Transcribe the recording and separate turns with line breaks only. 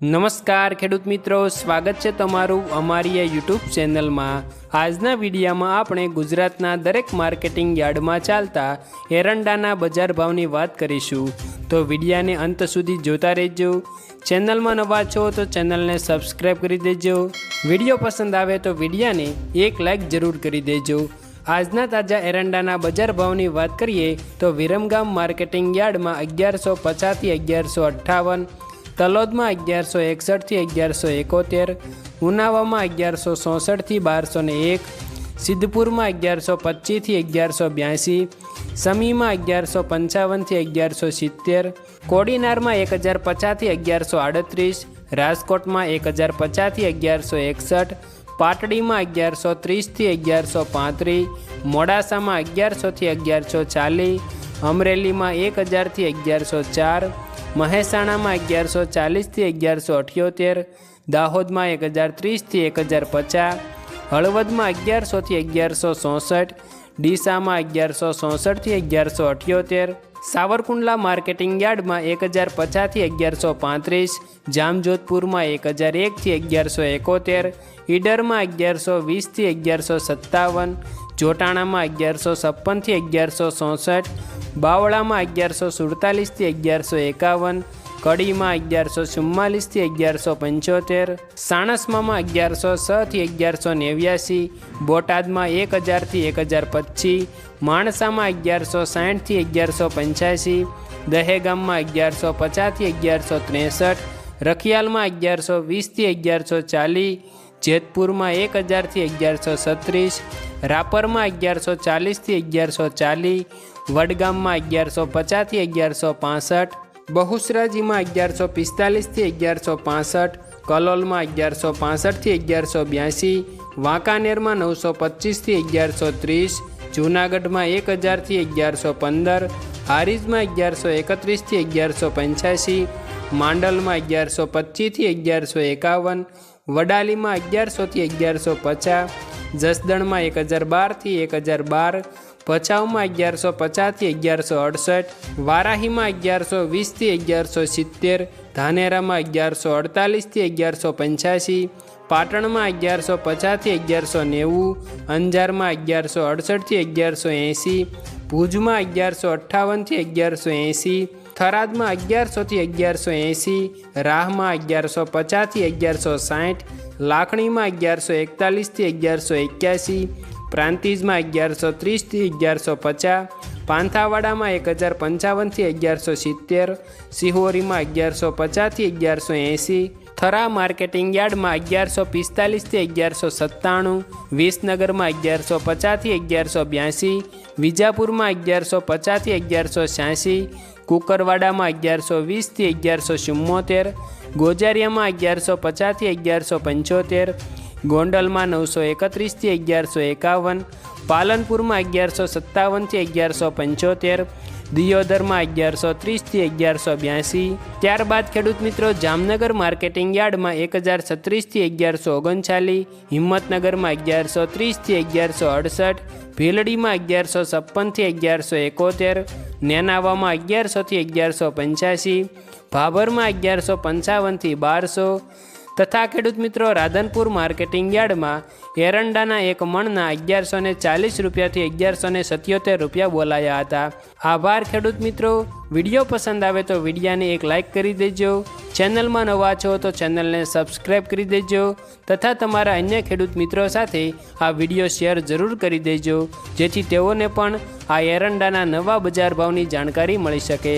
નમસ્કાર ખેડૂત મિત્રો, સ્વાગત છે તમારું અમારી આ યુટ્યુબ ચેનલમાં. આજના વિડીયામાં આપણે ગુજરાતના દરેક માર્કેટિંગ યાર્ડમાં ચાલતા એરંડાના બજાર ભાવની વાત કરીશું. તો વિડીયાને અંત સુધી જોતા રહેજો. ચેનલમાં નવા છો તો ચેનલને સબસ્ક્રાઈબ કરી દેજો. વીડિયો પસંદ આવે તો વિડીયાને એક લાઈક જરૂર કરી દેજો. આજના તાજા એરંડાના બજાર ભાવની વાત કરીએ તો વિરમગામ માર્કેટિંગ યાર્ડમાં અગિયારસો પચાસથી અગિયારસો અઠ્ઠાવન તલોદમાં અગિયારસો એકસઠથી અગિયારસો એકોતેર, ઉનાવામાં અગિયારસો ચોસઠથી બારસો ને એક, સિદ્ધપુરમાં અગિયારસો પચીસથી અગિયારસો બ્યાસી, સમીમાં અગિયારસો પંચાવનથી અગિયારસો સિત્તેર, કોડીનારમાં એક હજાર પચાસથી અગિયારસો આડત્રીસ, રાજકોટમાં એક હજાર પચાસથી અગિયારસો એકસઠ, પાટડીમાં અગિયારસો ત્રીસથી અગિયારસો પાંત્રીસ, મોડાસામાં અગિયારસોથી અગિયારસો ચાલીસ અમરેલીમાં એક હજારથી અગિયારસો ચાર, મહેસાણામાં અગિયારસો ચાલીસથી અગિયારસો અઠ્યોતેર, દાહોદમાં એક હજાર ત્રીસથી એક હજાર પચાસ હળવદમાં અગિયારસોથી અગિયારસો ચોસઠ, ડીસામાં અગિયારસો ચોસઠથી અગિયારસો અઠ્યોતેર, સાવરકુંડલા માર્કેટિંગ યાર્ડમાં એક હજાર પચાસથી અગિયારસો પાંત્રીસ, જામજોધપુરમાં એક હજાર એકથી અગિયારસો એકોતેર, ઈડરમાં અગિયારસો વીસથી અગિયારસો સત્તાવન, જોટાણામાં અગિયારસો છપ્પનથી અગિયારસો ચોસઠ બાવળામાં અગિયારસો સુડતાલીસથી અગિયારસો એકાવન, કડીમાં અગિયારસો ચુમ્માલીસથી અગિયારસો પંચોતેર સાણસમામાં અગિયારસો છથી અગિયારસો નેવ્યાસી, બોટાદમાં એક હજારથી એક હજાર પચીસ, માણસામાં અગિયારસો સાઠથી અગિયારસો પંચ્યાસી, દહેગામમાં અગિયારસો પચાસથી અગિયારસો ત્રેસઠ, રખિયાલમાં અગિયારસો વીસથી અગિયારસો ચાલીસ જેતપુરમાં એક હજારથી અગિયારસો છત્રીસ, રાપરમાં અગિયારસો ચાલીસથી અગિયારસો ચાલીસ વડગામમાં અગિયારસો પચાસથી અગિયારસો પાસઠ, બહુસરાજીમાં અગિયારસો પિસ્તાલીસથી અગિયારસો પાસઠ, કલોલમાં અગિયારસો પાસઠથી અગિયારસો બ્યાસી, વાંકાનેરમાં નવસો પચીસથી અગિયારસો ત્રીસ, જૂનાગઢમાં એક હજારથી અગિયારસો પંદર, હારીજમાં અગિયારસો એકત્રીસથી અગિયારસો પંચ્યાસી, માંડલમાં અગિયારસો પચીસથી અગિયારસો એકાવન વડાલીમાં અગિયારસોથી અગિયારસો પચાસ જસદણમાં એક હજાર બારથી એક હજાર બાર ભચાઉમાં અગિયારસો પચાસથી અગિયારસો અડસઠ વારાહીમાં અગિયારસો વીસથી અગિયારસો સિત્તેર ધાનેરામાં અગિયારસો અડતાલીસથી અગિયારસો પંચ્યાસી પાટણમાં અગિયારસો પચાસથી અગિયારસો નેવું અંજારમાં અગિયારસો અડસઠથી અગિયારસો એંસી ભુજમાં અગિયારસો અઠ્ઠાવનથી અગિયારસો એંસી થરાદમાં અગિયારસોથી અગિયારસો એંસી રાહમાં અગિયારસો પચાસથી અગિયારસો સાઠ લાખણીમાં અગિયારસો એકતાલીસથી અગિયારસો એક્યાસી પ્રાંતિજમાં અગિયારસો ત્રીસથી અગિયારસો પચાસ પાંથાવાડામાં એક હજાર પંચાવનથી અગિયારસો સિત્તેર સિહોરીમાં અગિયારસો પચાસથી અગિયારસો એંસી થરા માર્કેટિંગ યાર્ડમાં અગિયારસો પિસ્તાલીસથી અગિયારસો સત્તાણું, વિસનગરમાં અગિયારસો પચાસથી અગિયારસો બ્યાસી, વિજાપુરમાં અગિયારસો પચાસથી અગિયારસો છ્યાસી, કુકરવાડામાં અગિયારસો વીસથી અગિયારસો ચુમ્મોતેર, ગોજારિયામાં અગિયારસો પચાસથી અગિયારસો પંચોતેર, ગોંડલમાં નવસો એકત્રીસથી અગિયારસો એકાવન, પાલનપુરમાં અગિયારસો સત્તાવનથી અગિયારસો પંચોતેર દિયોદરમાં અગિયારસો ત્રીસથી અગિયારસો બ્યાસી. ત્યારબાદ ખેડૂત મિત્રો જામનગર માર્કેટિંગ યાર્ડમાં એક હજાર છત્રીસથી અગિયારસો ઓગણચાલીસ. હિંમતનગરમાં અગિયારસો ત્રીસથી અગિયારસો અડસઠ. ભીલડીમાં અગિયારસો છપ્પનથી અગિયારસો એકોતેર. નેનાવામાં અગિયારસોથી અગિયારસો પંચ્યાસી. ભાભરમાં અગિયારસો પંચાવનથી બારસો. તથા ખેડૂત મિત્રો રાધનપુર માર્કેટિંગ યાર્ડમાં એરંડાના એક મણના અગિયારસો ને ચાલીસ રૂપિયાથી અગિયારસો ને સત્યોતેર રૂપિયા બોલાયા હતા. આભાર ખેડૂત મિત્રો. વીડિયો પસંદ આવે તો વિડીયાને એક લાઇક કરી દેજો. ચેનલમાં નવા છો તો ચેનલને સબસ્ક્રાઈબ કરી દેજો. તથા તમારા અન્ય ખેડૂત મિત્રો સાથે આ વીડિયો શેર જરૂર કરી દેજો. જેથી તેઓને પણ આ એરંડાના નવા બજાર ભાવની જાણકારી મળી શકે.